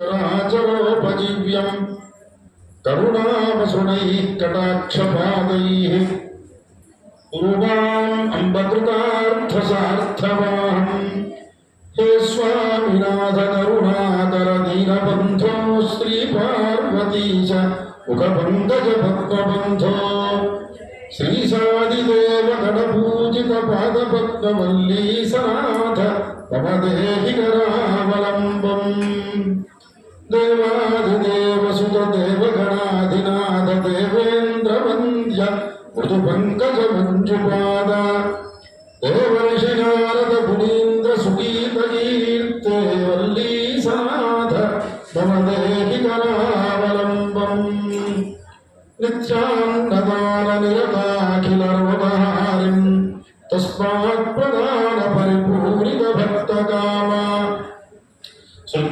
चरोपजीव्यम् करुणावसुणैः कटाक्षपादैः। पूर्वाम् अम्बकृतार्थसार्थवाहम् हे स्वामिनाथकरुणाकरदीनबन्धो श्रीपार्वती च मुखबन्धज भक्तबन्धो श्रीसादिदेवगणपूजितपादपद्मवल्ली सनाथ तव देहि करावलम्बम्। देवाधिदेवसुतदेवगणाधिनाथ देवेन्द्रवन्द्य मृदुपङ्कजमञ्जुपाद देवनिषिनारदपुनीन्द्रसुगीतकीर्ते वल्लीसनाथ तव देहिकरावलम्बम् नित्यान्नदाननिरताखिलर्वदहारिम् तस्मात् प्रदा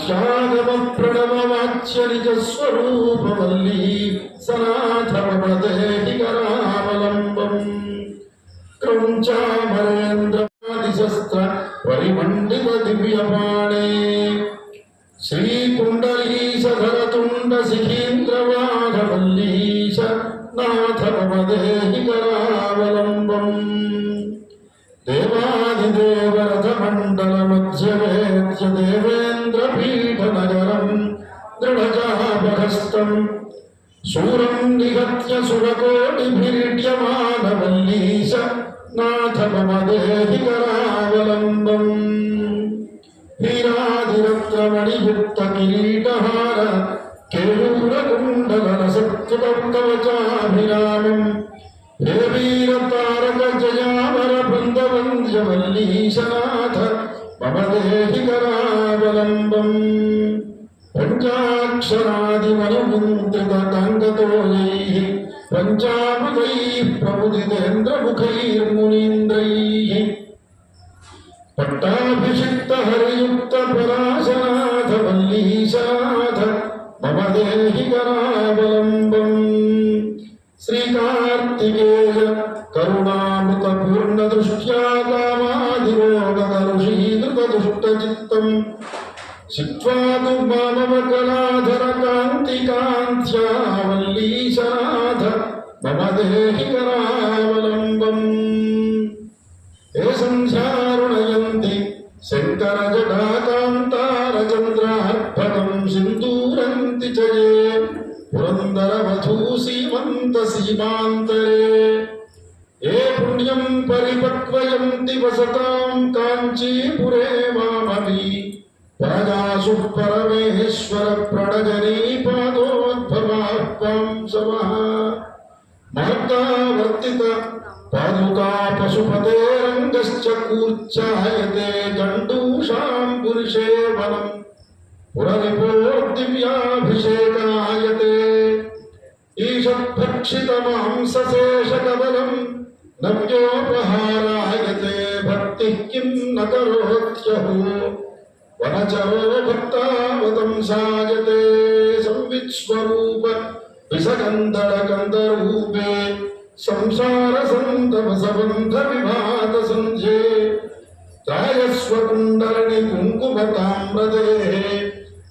सुख्यागमप्रणववाच्यनिजस्वरूपवल्ली सनाथ मम देहि करावलम्बम् क्रौञ्चामरेन्द्रमादिशस्त्र परिमण्डित दिव्यपाणे నాగహస్తం శూరం నిహత్య సురకోటిభిర్యమానవల్లీశ నాథ మమ దేహికరావలంబం వీరాదిరత్రమణియుక్త కిరీటహార కేయూరకుండలనసత్కవచాభిరామం హే వీరతారక జయావర బృందవంద్యవల్లీశనాథ మమ करावलम्बम् पञ्चाक्षरादिमनुमुद्रितकङ्गतोयैः पञ्चामृतैः प्रमुदितेन्द्रमुखैर्मुनीन्द्रैः पट्टाभिषिक्तहरियुक्तपराशनाथ वल्लीशनाथ मम देहि करावलम्बम् श्रीकार्तिकेय करुणामृतपूर्णदृष्ट्या कामादिरोगकलुषीकृतदुष्टचित्तम् चित्वा तु मामवकलाधरकान्तिकान्त्या वल्लीशनाथ मम देहि करावलम्बम्। हे संध्यारुणयन्ति शङ्करजटाकान्तारचन्द्रार्भकम् सिन्दूरन्ति च ये पुरन्दरवधू सीमन्त सीमान्तरे ये पुण्यम् परिपक्वयन्ति वसताम् काञ्चीपुरे मामवी परदासुः परमेश्वर प्रणजनीपादोद्भवात्मां समः महत्ता वर्तित पादुका पशुपतेरङ्गश्च कूर्चायते दण्डूषां पुरुषे बलम् पुररिपोर्दिव्याभिषेकायते ईशभक्षितमहं सशेषकबलम् नव्योपहारायते भक्तिः किं न करोत्यहो। వనచరోభక్తావతం సాయతే సంవిత్స్వరూప విషగంధరకంధరూపే సంసార సంతమసబంధ విభాత సంధ్యే రాయస్వకుండలని కుంకుమతామ్రదే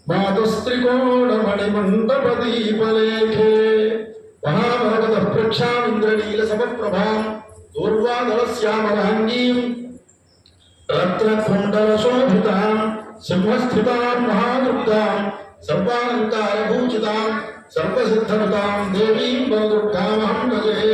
మాతస్త్రికోణమణిమండపదీపలేఖే మహాభగత సింహస్థితాం మహాదుర్గాం సర్వానంతారభూషితాం సర్వసిద్ధమతాం దేవీం వరదుర్గామహం భజే